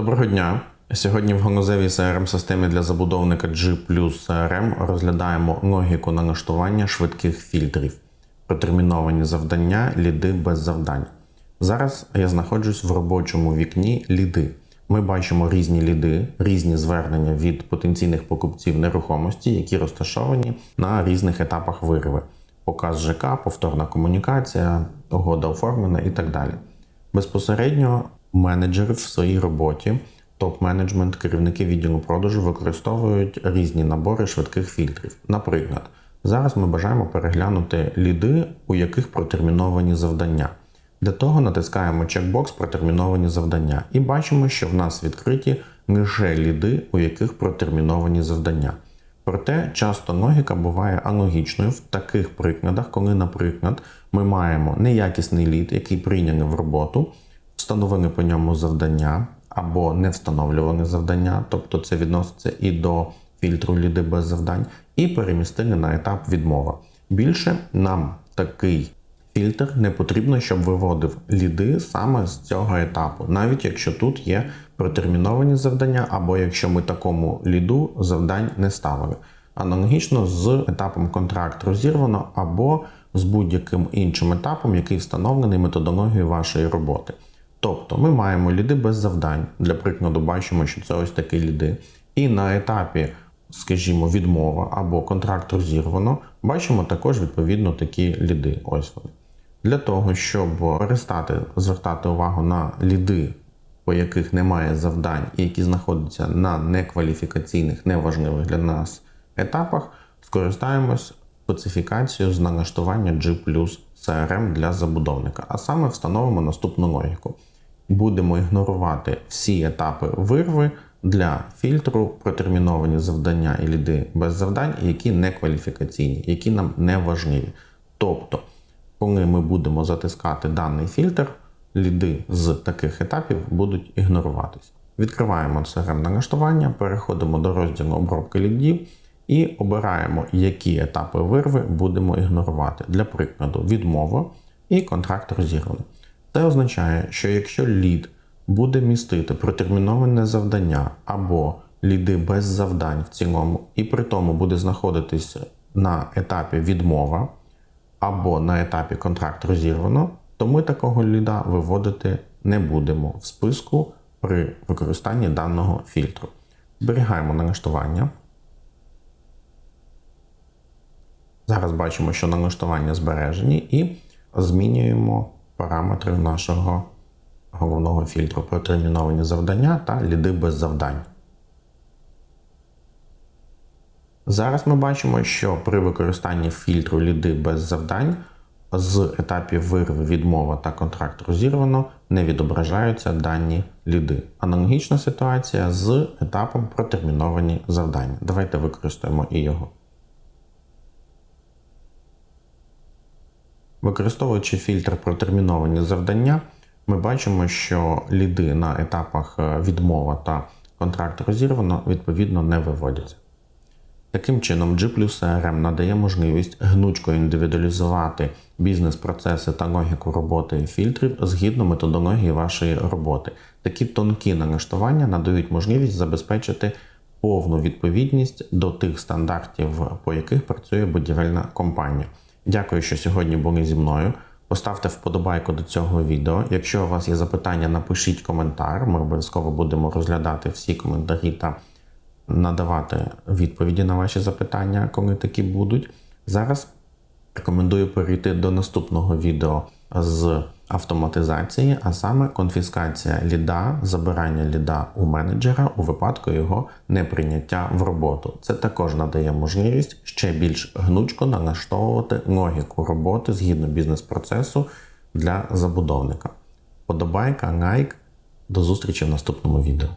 Доброго дня. Сьогодні в ганузевій crm системі для забудовника G CRM розглядаємо логіку налаштування швидких фільтрів, протерміновані завдання, ліди без завдань. Зараз я знаходжусь в робочому вікні ліди. Ми бачимо різні ліди, різні звернення від потенційних покупців нерухомості, які розташовані на різних етапах вириви. Показ ЖК, повторна комунікація, угода оформлена і так далі. Безпосередньо менеджери в своїй роботі, топ-менеджмент, керівники відділу продажу використовують різні набори швидких фільтрів. Наприклад, зараз ми бажаємо переглянути ліди, у яких протерміновані завдання. Для того натискаємо чекбокс протерміновані завдання і бачимо, що в нас відкриті лише ліди, у яких протерміновані завдання. Проте часто логіка буває аналогічною в таких прикладах, коли, наприклад, ми маємо неякісний лід, який прийняний в роботу, встановили по ньому завдання або не встановлювали завдання, тобто це відноситься і до фільтру ліди без завдань, і перемістили на етап відмова. Більше нам такий фільтр не потрібно, щоб виводив ліди саме з цього етапу, навіть якщо тут є протерміновані завдання, або якщо ми такому ліду завдань не ставили. Аналогічно з етапом контракт розірвано або з будь-яким іншим етапом, який встановлений методологією вашої роботи. Тобто ми маємо ліди без завдань. Для прикладу, бачимо, що це ось такі ліди. І на етапі, скажімо, відмова або контракт розірвано, бачимо також відповідно такі ліди. Ось вони. Для того, щоб перестати звертати увагу на ліди, по яких немає завдань, і які знаходяться на некваліфікаційних, неважливих для нас етапах, скористаємось специфікацією з налаштування G CRM для забудовника. А саме встановимо наступну логіку. Будемо ігнорувати всі етапи вирви для фільтру протерміновані завдання і ліди без завдань, які не кваліфікаційні, які нам не важливі. Тобто, коли ми будемо затискати даний фільтр, ліди з таких етапів будуть ігноруватись. Відкриваємо CRM налаштування, переходимо до розділу обробки лідів і обираємо, які етапи вирви будемо ігнорувати. Для прикладу, відмова і контракт розірваний. Це означає, що якщо лід буде містити протерміноване завдання або ліди без завдань в цілому, і при тому буде знаходитися на етапі відмова або на етапі контракт розірвано, то ми такого ліда виводити не будемо в списку при використанні даного фільтру. Зберігаємо налаштування. Зараз бачимо, що налаштування збережені, і змінюємо параметри нашого головного фільтру протерміновані завдання та ліди без завдань. Зараз ми бачимо, що при використанні фільтру ліди без завдань з етапів вирви відмова та контракт розірвано не відображаються дані ліди. Аналогічна ситуація з етапом протерміновані завдання. Давайте використаємо і його. Використовуючи фільтр протерміновані завдання, ми бачимо, що ліди на етапах е, відмова та контракт розірвано відповідно не виводяться. Таким чином, G CRM надає можливість гнучко індивідуалізувати бізнес-процеси та логіку роботи фільтрів згідно методології вашої роботи. Такі тонкі налаштування надають можливість забезпечити повну відповідність до тих стандартів, по яких працює будівельна компанія. Дякую, що сьогодні були зі мною. Поставте вподобайку до цього відео. Якщо у вас є запитання, напишіть коментар. Ми обов'язково будемо розглядати всі коментарі та надавати відповіді на ваші запитання, коли такі будуть. Зараз рекомендую перейти до наступного відео з автоматизації, а саме конфіскація ліда, забирання ліда у менеджера у випадку його неприйняття в роботу. Це також надає можливість ще більш гнучко налаштовувати логіку роботи згідно бізнес-процесу для забудовника. Подобайка, лайк. До зустрічі в наступному відео.